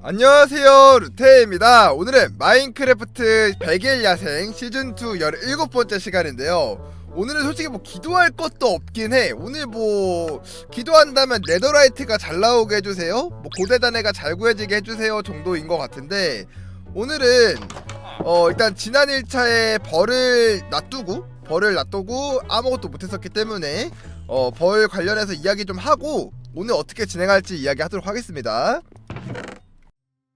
안녕하세요 루테입니다. 오늘은 마인크래프트 100일 야생 시즌2 17번째 시간인데요. 오늘은 솔직히 뭐 기도할 것도 없긴 해. 오늘 뭐 기도한다면 네더라이트가 잘 나오게 해주세요. 뭐 고대단해가 잘 구해지게 해주세요 정도인 것 같은데 오늘은 어 일단 지난 1차에 벌을 놔두고 벌을 놔두고 아무것도 못했었기 때문에 어 벌 관련해서 이야기 좀 하고 오늘 어떻게 진행할지 이야기하도록 하겠습니다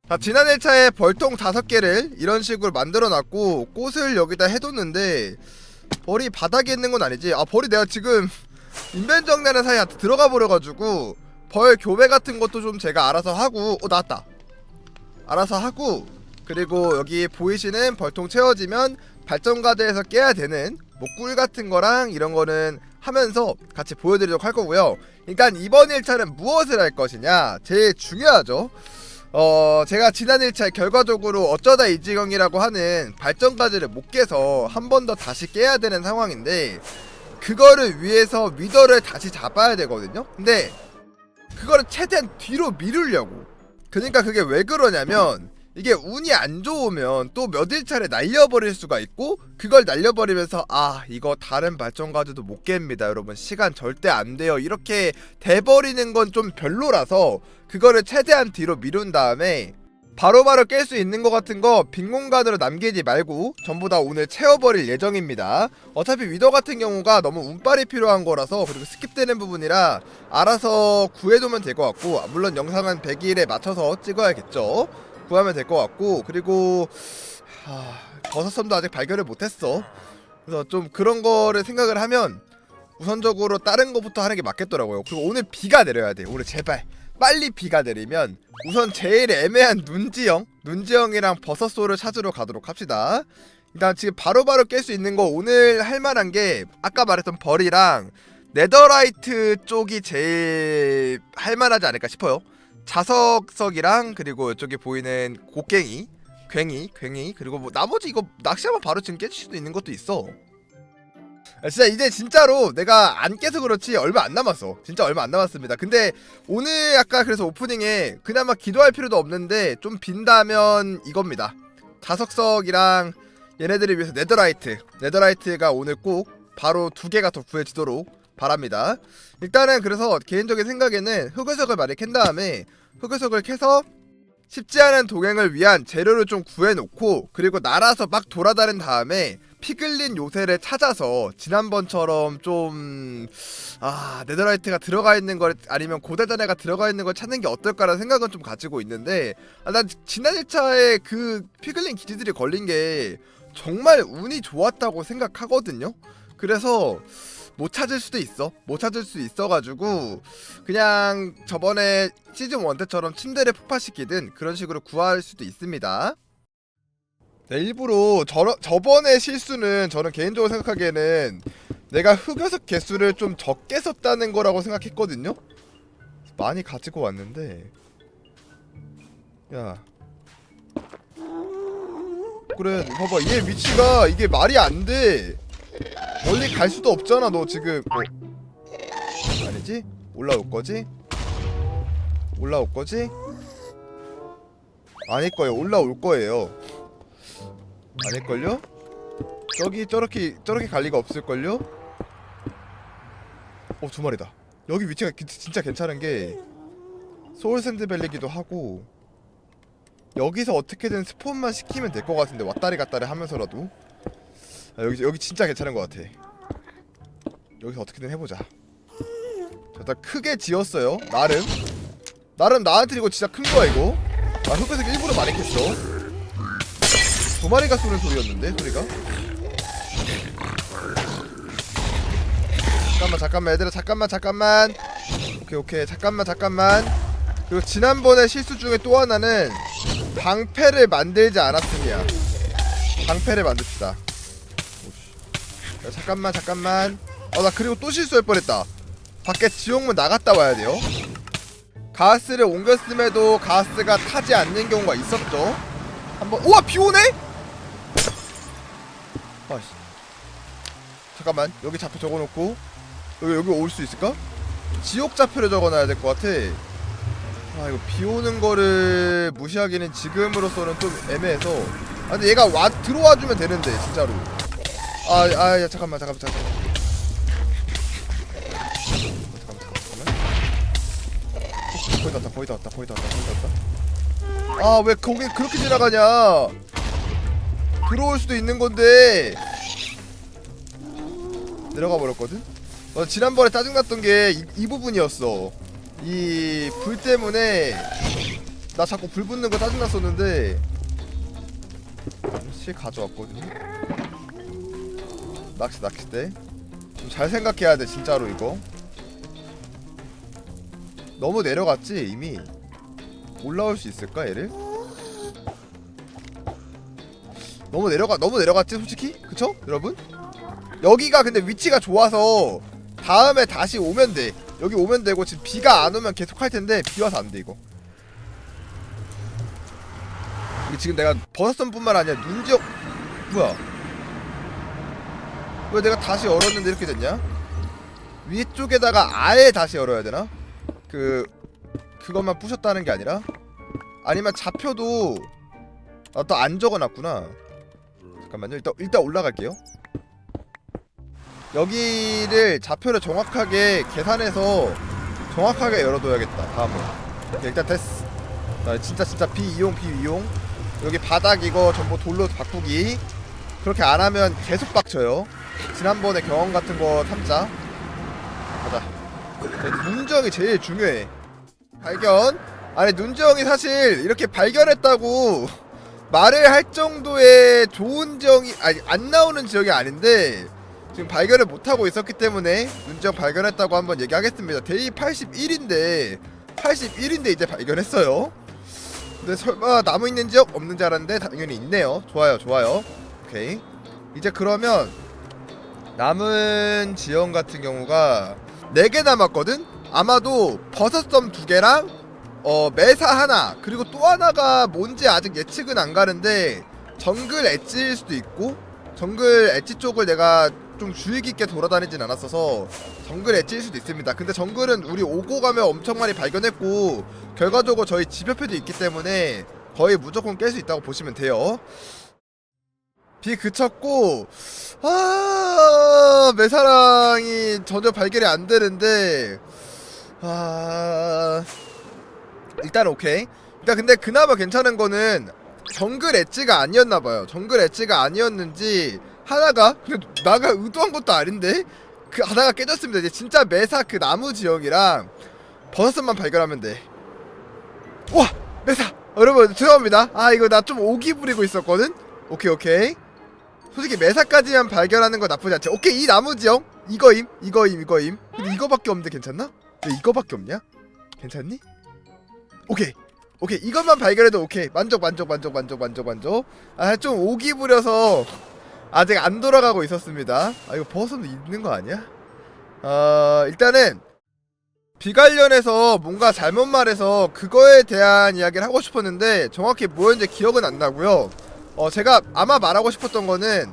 자 지난 1차에 벌통 5개를 이런 식으로 만들어놨고 꽃을 여기다 해뒀는데 벌이 바닥에 있는 건 아니지? 아 벌이 내가 지금 인벤 정리하는 사이에 들어가 버려가지고 벌 교배 같은 것도 좀 제가 알아서 하고 어 나왔다. 알아서 하고 그리고 여기 보이시는 벌통 채워지면 발전가드에서 깨야 되는 뭐꿀 같은 거랑 이런 거는 하면서 같이 보여드리도록 할 거고요. 그러니까 이번 1차는 무엇을 할 것이냐? 제일 중요하죠 어 제가 지난 1차에 결과적으로 어쩌다 이지경이라고 하는 발전까지를 못 깨서 한 번 더 다시 깨야 되는 상황인데 그거를 위해서 위더를 다시 잡아야 되거든요? 근데 그거를 최대한 뒤로 미루려고. 그러니까 그게 왜 그러냐면 이게 운이 안 좋으면 또몇 일차례 날려버릴 수가 있고 그걸 날려버리면서 아 이거 다른 발전가드도 못 깹니다 여러분. 시간 절대 안 돼요. 이렇게 돼버리는 건 좀 별로라서 그거를 최대한 뒤로 미룬 다음에 바로바로 깰 수 있는 것 같은 거 빈 공간으로 남기지 말고 전부 다 오늘 채워버릴 예정입니다. 어차피 위더 같은 경우가 너무 운빨이 필요한 거라서 그리고 스킵되는 부분이라 알아서 구해두면 될 것 같고 아, 물론 영상은 100일에 맞춰서 찍어야겠죠 구하면 될 것 같고 그리고 하... 버섯섬도 아직 발견을 못했어. 그래서 좀 그런 거를 생각을 하면 우선적으로 다른 거부터 하는 게 맞겠더라고요. 그리고 오늘 비가 내려야 돼. 오늘 제발 빨리 비가 내리면 우선 제일 애매한 눈지형 눈지형이랑 버섯소를 찾으러 가도록 합시다. 일단 지금 바로바로 깰 수 있는 거 오늘 할 만한 게 아까 말했던 벌이랑 네더라이트 쪽이 제일 할 만하지 않을까 싶어요 자석석이랑 그리고 이쪽에 보이는 곡괭이 괭이 괭이 그리고 뭐 나머지 이거 낚시하면 바로 지금 깨질 수도 있는 것도 있어. 아, 진짜 이제 진짜로 내가 안 깨서 그렇지 얼마 안 남았어. 진짜 얼마 안 남았습니다. 근데 오늘 아까 그래서 오프닝에 그나마 기도할 필요도 없는데 좀 빈다면 이겁니다. 자석석이랑 얘네들을 위해서 네더라이트. 네더라이트가 오늘 꼭 바로 두 개가 더 구해지도록 바랍니다. 일단은 그래서 개인적인 생각에는 흑요석을 많이 캔 다음에 흑요석을 캐서 쉽지 않은 동행을 위한 재료를 좀 구해놓고 그리고 날아서 막 돌아다닌 다음에 피글린 요새를 찾아서 지난번처럼 좀 아 네더라이트가 들어가 있는 걸 아니면 고대단해가 들어가 있는 걸 찾는 게 어떨까라는 생각은 좀 가지고 있는데 아, 난 지난 1차에 그 피글린 기지들이 걸린 게 정말 운이 좋았다고 생각하거든요. 그래서 못 찾을 수도 있어. 못 찾을 수 있어가지고 그냥 저번에 시즌 1 때처럼 침대를 폭파시키든 그런 식으로 구할 수도 있습니다. 네, 일부러 저, 저번에 실수는 저는 개인적으로 생각하기에는 내가 흑요석 개수를 좀 적게 썼다는 거라고 생각했거든요. 많이 가지고 왔는데. 야. 그래 봐봐. 얘 위치가 이게 말이 안돼 멀리 갈 수도 없잖아 너 지금 뭐 아니지? 올라올 거지? 올라올 거지? 아닐 거예요 올라올 거예요 아닐걸요? 저기 저렇게 저렇게 갈 리가 없을걸요? 어 두 마리다 여기 위치가 기- 진짜 괜찮은 게 소울 샌드밸리기도 하고 여기서 어떻게든 스폰만 시키면 될 것 같은데 왔다리 갔다리 하면서라도 아, 여기 여기 진짜 괜찮은 것 같아. 여기서 어떻게든 해보자. 자, 일단 크게 지었어요. 나름. 나름 나한테 이거 진짜 큰 거야 이거. 아 흑배색 일부러 캤어. 두 마리가 쏘는 소리였는데 소리가? 잠깐만 잠깐만 얘들아 잠깐만 잠깐만. 오케이 오케이. 잠깐만 잠깐만. 그리고 지난번에 실수 중에 또 하나는 방패를 만들지 않았음이야. 방패를 만듭시다 야, 잠깐만 잠깐만. 어 나 그리고 또 실수할 뻔했다. 밖에 지옥문 나갔다 와야 돼요. 가스를 옮겼음에도 가스가 타지 않는 경우가 있었죠. 한번 우와 비 오네? 아씨. 잠깐만 여기 좌표 적어놓고. 여기 여기 올 수 있을까? 지옥 좌표를 적어놔야 될 것 같아. 아 이거 비 오는 거를 무시하기는 지금으로서는 좀 애매해서. 아 근데 얘가 와 들어와 주면 되는데 진짜로 아 아 야, 잠깐만 잠깐만 잠깐만. 잠깐만 잠깐만. 거의 다 왔다 거의 다 왔다 거의 다 왔다 거의 다. 왔다 아 왜 거기 그렇게 지나가냐? 들어올 수도 있는 건데. 내려가 버렸거든? 어, 지난번에 짜증났던 게이 부분이었어. 이 불 때문에 나 자꾸 불 붙는 거 짜증났었는데 실 가져왔거든요 낚시 낚싯대 좀 잘 생각해야 돼 진짜로 이거. 너무 내려갔지 이미? 올라올 수 있을까 얘를? 너무 내려가 너무 내려갔지 솔직히? 그쵸 여러분? 여기가 근데 위치가 좋아서 다음에 다시 오면 돼. 여기 오면 되고 지금 비가 안 오면 계속 할 텐데 비 와서 안 돼 이거. 지금 내가 버섯선뿐만 아니라 눈지역 뭐야 왜 내가 다시 열었는데 이렇게 됐냐? 위쪽에다가 아예 다시 열어야 되나? 그 그것만 부셨다는 게 아니라? 아니면 좌표도 아, 또 안 적어놨구나. 잠깐만요. 일단 일단 올라갈게요. 여기를 좌표를 정확하게 계산해서 정확하게 열어둬야겠다 오케이, 일단 됐어 나 진짜 진짜 비이용 비이용. 여기 바닥 이거 전부 돌로 바꾸기 그렇게 안 하면 계속 빡쳐요. 지난번에 경험 같은 거 삼자. 가자. 눈정이 제일 중요해. 발견. 아니 눈정이 사실 이렇게 발견했다고 말을 할 정도의 좋은 지형이 아니 안 나오는 지역이 아닌데 지금 발견을 못 하고 있었기 때문에 눈지역 발견했다고 한번 얘기하겠습니다. 데이 81인데 81인데 이제 발견했어요. 근데 설마 나무 있는 지역 없는 줄 알았는데 당연히 있네요. 좋아요 좋아요 오케이 이제 그러면 남은 지형 같은 경우가 4개 남았거든 아마도 버섯섬 2개랑 어 매사 하나 그리고 또 하나가 뭔지 아직 예측은 안 가는데 정글 엣지일 수도 있고 정글 엣지 쪽을 내가 좀 주의 깊게 돌아다니진 않았어서 정글 엣지일 수도 있습니다. 근데 정글은 우리 오고 가면 엄청 많이 발견했고 결과적으로 저희 지표표도 있기 때문에 거의 무조건 깰 수 있다고 보시면 돼요. 비 그쳤고 아 매사랑이 전혀 발견이 안 되는데 아 일단 오케이. 그러니까 근데 그나마 괜찮은 거는 정글 엣지가 아니었나 봐요. 정글 엣지가 아니었는지 하나가 근데 나가 의도한 것도 아닌데 그 하나가 깨졌습니다. 이제 진짜 매사 그 나무 지형이랑 버섯만 발견하면 돼. 와 매사 여러분 죄송합니다. 아 이거 나 좀 오기 부리고 있었거든. 오케이 오케이. 솔직히 매사까지만 발견하는 거 나쁘지 않지. 오케이 이 나무 지형 이거임 이거임 이거임. 근데 이거밖에 없는데 괜찮나? 왜 이거밖에 없냐? 괜찮니? 오케이 오케이 이것만 발견해도 오케이 만족 만족 만족 만족 만족 만족 아 좀 오기 부려서 아직 안 돌아가고 있었습니다 아 이거 버섯도 있는 거 아니야? 어 일단은 비 관련해서 뭔가 잘못 말해서 그거에 대한 이야기를 하고 싶었는데 정확히 뭐였는지 기억은 안 나고요 어 제가 아마 말하고 싶었던 거는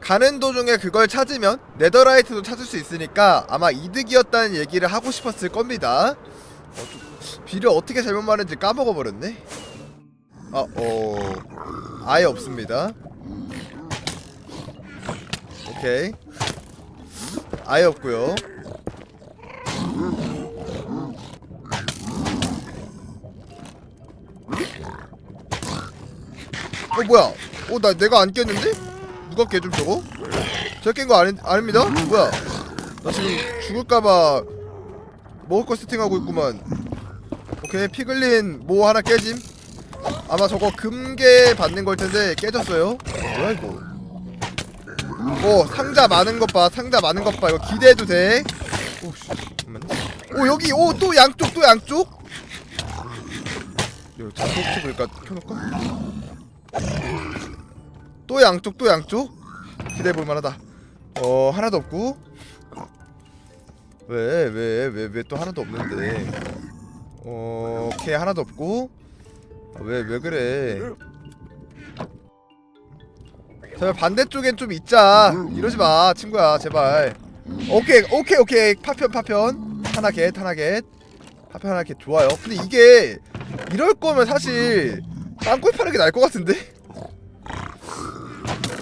가는 도중에 그걸 찾으면 네더라이트도 찾을 수 있으니까 아마 이득이었다는 얘기를 하고 싶었을 겁니다 어, 좀 비를 어떻게 잘못 말했는지 까먹어 버렸네. 아, 어, 아예 없습니다. 오케이, 아예 없고요. 어 뭐야? 어 나 내가 안 깼는데? 누가 깨좀 저거? 제가 깬거 아니 아닙니다. 뭐야? 나 지금 죽을까봐 먹을 거 세팅하고 있구만. 오케이 피글린 뭐 하나 깨짐 아마 저거 금괴 받는 걸 텐데 깨졌어요 뭐야 이거 오 상자 많은 것봐 상자 많은 것봐 이거 기대해도 돼 오씨 잠깐만 오 여기 오 또 양쪽 또 양쪽 여기 잠복 팁을까 켜놓을까 또 양쪽 또 양쪽? 기대해볼 만하다. 어 하나도 없고. 왜 왜 왜 왜 또 하나도 없는데? 어, 오케이 하나도 없고. 왜왜 그래? 제발 반대쪽엔 좀 있자. 이러지 마 친구야 제발. 오케이 오케이 오케이. 파편 파편. 하나 겟 하나 겟. 편하게 좋아요. 근데 이게 이럴 거면 사실 땅굴 파는 게 나을 것 같은데?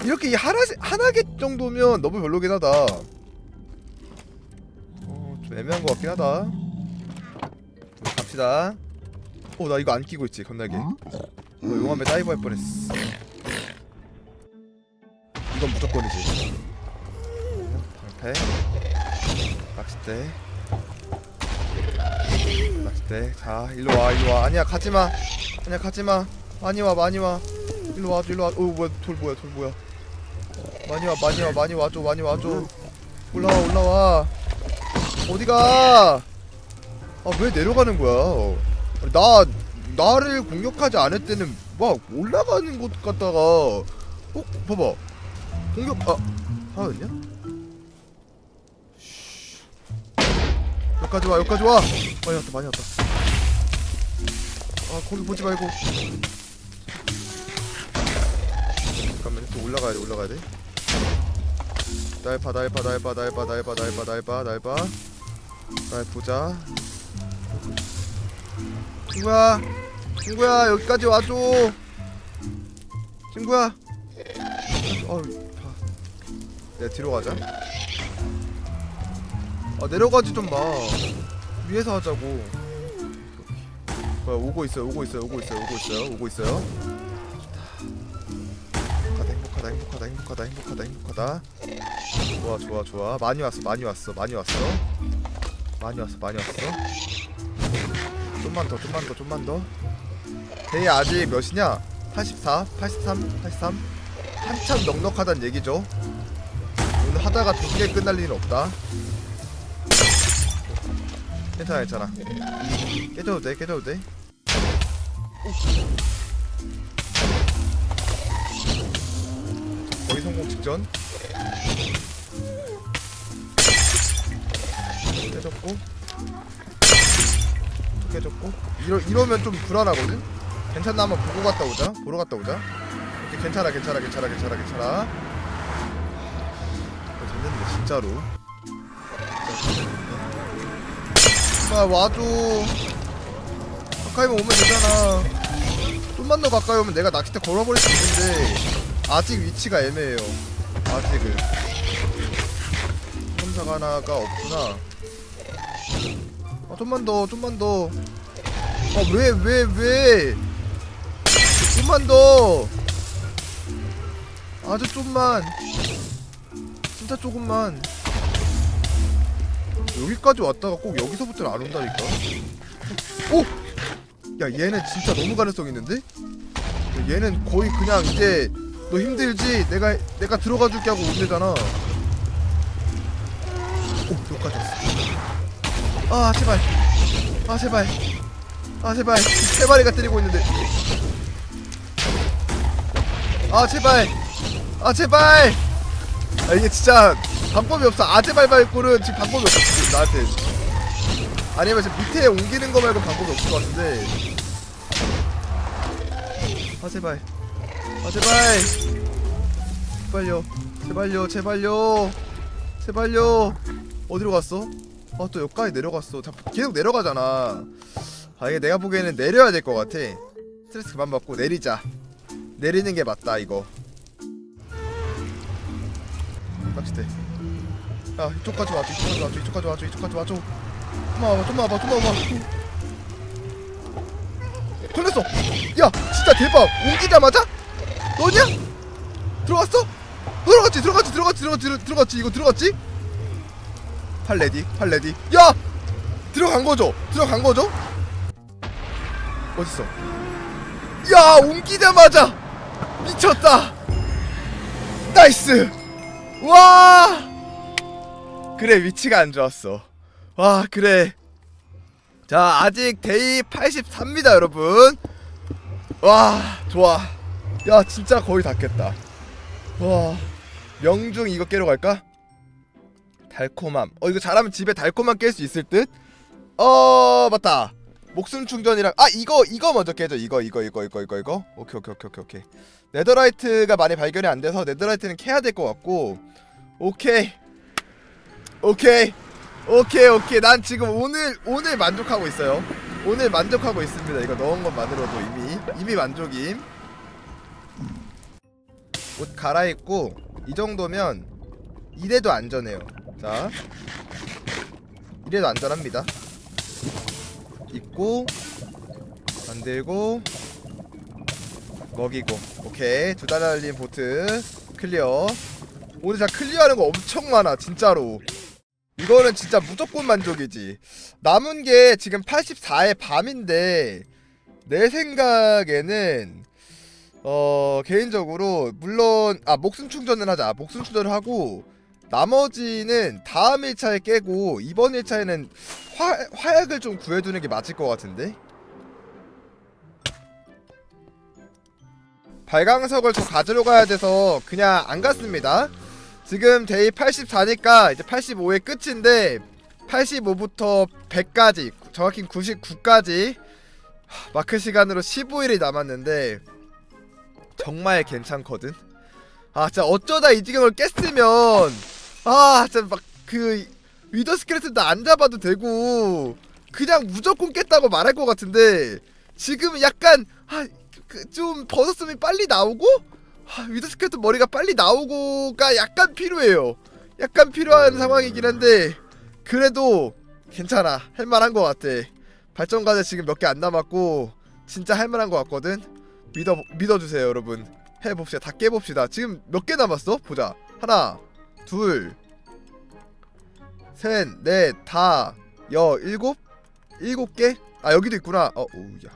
이렇게 이 하나 하나 개 정도면 너무 별로긴 하다. 어 좀 애매한 것 같긴 하다. 갑시다. 어 나 이거 안 끼고 있지 건날개 어, 용암에 다이브 할 뻔했어. 이건 무조건이지. 방패. 낚싯대. 낚싯대. 자 일로 와 일로 와. 아니야 가지마. 아니야 가지마 많이 와 많이 와. 일로 와 일로 와오 뭐야 돌 뭐야 돌 뭐야. 많이 와 많이 와 많이 와줘 많이 와줘. 올라와 올라와. 어디가? 아 왜 내려가는 거야? 나 나를 공격하지 않을 때는 막 올라가는 곳 갔다가 어 봐봐. 공격 아 하였냐? 여기까지 와 여기까지 와. 많이 왔다 많이 왔다. 아 거기 보지 말고 올라가야 돼 올라가야 돼. 날파 날파 날파 날파 날파 날파 날파 날파. 날 보자. 친구야 친구야 여기까지 와줘. 친구야. 내가 뒤로 가자. 아 내려가지 좀마. 위에서 하자고. 뭐야 오고 있어요 오고 있어요 오고 있어요 오고 있어요 오고 있어요 행복하다 행복하다 행복하다. 좋아 좋아 좋아. 많이 왔어 많이 왔어 많이 왔어. 많이 왔어 많이 왔어. 좀만 더 좀만 더 좀만 더. 대회 아직 몇이냐? 84 83 83 한참 넉넉하단 얘기죠. 오늘 하다가 두 개 끝날 일은 없다. 괜찮아 괜찮아. 깨져도 돼 깨져도 돼. 거 직전. 깨졌고. 깨졌고. 이러, 이러면 좀 불안하거든? 괜찮나 한번 보고 갔다 오자. 보러 갔다 오자. 오케이, 괜찮아 괜찮아 괜찮아 괜찮아 괜찮아. 어, 됐는데 진짜로. 아 와줘. 가까이만 오면 되잖아. 좀만 더 가까이 오면 내가 낚싯대 걸어버릴 수 있는데 아직 위치가 애매해요. 아직은. 혼자가 하나가 없구나. 아 좀만 더 좀만 더 아 왜 왜 왜? 좀만 더. 아주 좀만. 진짜 조금만. 여기까지 왔다가 꼭 여기서부터는 안 온다니까? 오! 야 얘는 진짜 너무 가능성 있는데? 야, 얘는 거의 그냥 이제 너 힘들지? 내가 내가 들어가 줄게 하고 온대잖아. 오 여기까지 왔어. 아 제발. 아 제발. 아 제발. 세 마리가 때리고 있는데. 아 제발. 아 제발. 아 이게 진짜 방법이 없어. 아 제발 말고는 지금 방법이 없어 지금 나한테. 아니면 지금 밑에 옮기는 거 말고 방법이 없을 것 같은데. 아 제발 아 제발. 제발요. 제발요 제발요. 제발요. 어디로 갔어? 아또 여기까지 내려갔어. 자, 계속 내려가잖아. 아 이게 내가 보기에는 내려야 될 것 같아. 스트레스 그만 받고 내리자. 내리는 게 맞다 이거. 낚싯대 야 이쪽까지 와줘 이쪽까지 와줘 이쪽까지 와줘 이쪽까지 와줘 좀만 와봐 좀만 와봐 좀만 와봐. 걸렸어. 야 진짜 대박. 옮기자마자 너냐? 들어갔어? 들어갔지 들어갔지 들어갔지 들어갔지 들어- 들어갔지 이거 들어갔지? 팔 레디 팔 레디 야! 들어간 거죠? 들어간 거죠? 어딨어? 야 옮기자마자 미쳤다 나이스 와 그래 위치가 안 좋았어 와 그래 자 아직 데이 83입니다 여러분 와 좋아 야 진짜 거의 다 깼다. 와 명중 이거 깨러 갈까? 달콤함. 어 이거 잘하면 집에 달콤함 깰 수 있을 듯 어 맞다. 목숨 충전이랑 아 이거 이거 먼저 깨져 이거 이거 이거 이거 이거 이거. 오케이 오케이 오케이 오케이 오케이. 네더라이트가 많이 발견이 안 돼서 네더라이트는 캐야 될 것 같고. 오케이. 오케이. 오케이 오케이. 난 지금 오늘 오늘 만족하고 있어요. 오늘 만족하고 있습니다. 이거 넣은 것만으로도 이미 이미 만족임 옷 갈아입고 이 정도면 이래도 안전해요. 자 이래도 안전합니다. 입고 만들고 먹이고. 오케이. 두달 달린 보트 클리어. 오늘 진짜 클리어하는 거 엄청 많아 진짜로. 이거는 진짜 무조건 만족이지. 남은 게 지금 84의 밤인데 내 생각에는 어 개인적으로 물론 아 목숨 충전을 하자. 목숨 충전을 하고 나머지는 다음 1차에 깨고 이번 1차에는 화, 화약을 좀 구해두는 게 맞을 것 같은데? 발광석을 저 가지러 가야 돼서 그냥 안 갔습니다. 지금 데이 84니까 이제 85의 끝인데 85부터 100까지 정확히 99까지 마크 시간으로 15일이 남았는데 정말 괜찮거든. 아 진짜 어쩌다 이 지경을 깼으면 아 진짜 막 그 위더 스켈레톤도 안 잡아도 되고 그냥 무조건 깼다고 말할 것 같은데 지금 약간 아좀 버섯음이 빨리 나오고 아, 위더 스켈레톤 머리가 빨리 나오고가 약간 필요해요. 약간 필요한 상황이긴 한데 그래도 괜찮아 할만한 것 같아. 발전과제 지금 몇 개 안 남았고 진짜 할만한 것 같거든. 믿어 믿어주세요 여러분. 해봅시다. 다 깨봅시다. 지금 몇 개 남았어? 보자. 하나, 둘, 셋, 넷, 다, 여, 일곱, 일곱 개. 아 여기도 있구나. 어, 오야.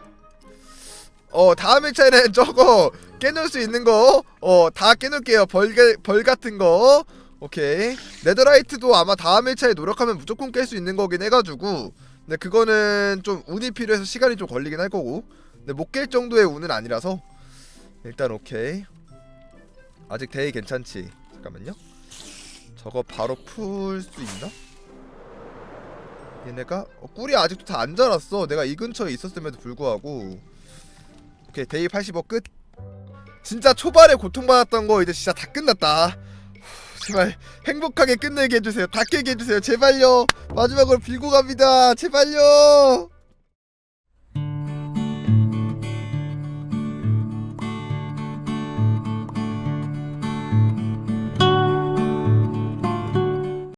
어 다음 회차에는 저거 깨놓을 수 있는 거, 어 다 깨놓을게요. 벌, 벌 같은 거. 오케이. 네더라이트도 아마 다음 회차에 노력하면 무조건 깰 수 있는 거긴 해가지고. 근데 그거는 좀 운이 필요해서 시간이 좀 걸리긴 할 거고. 근데 못 깰 정도의 운은 아니라서 일단 오케이. 아직 대이 괜찮지. 잠깐만요. 저거 바로 풀 수 있나? 얘네가 어, 꿀이 아직도 다 안 자랐어. 내가 이 근처에 있었음에도 불구하고. 오케이 데이 85 끝. 진짜 초반에 고통받았던 거 이제 진짜 다 끝났다. 후, 제발 행복하게 끝내게 해주세요. 다 깨게 해주세요. 제발요. 마지막으로 빌고 갑니다. 제발요.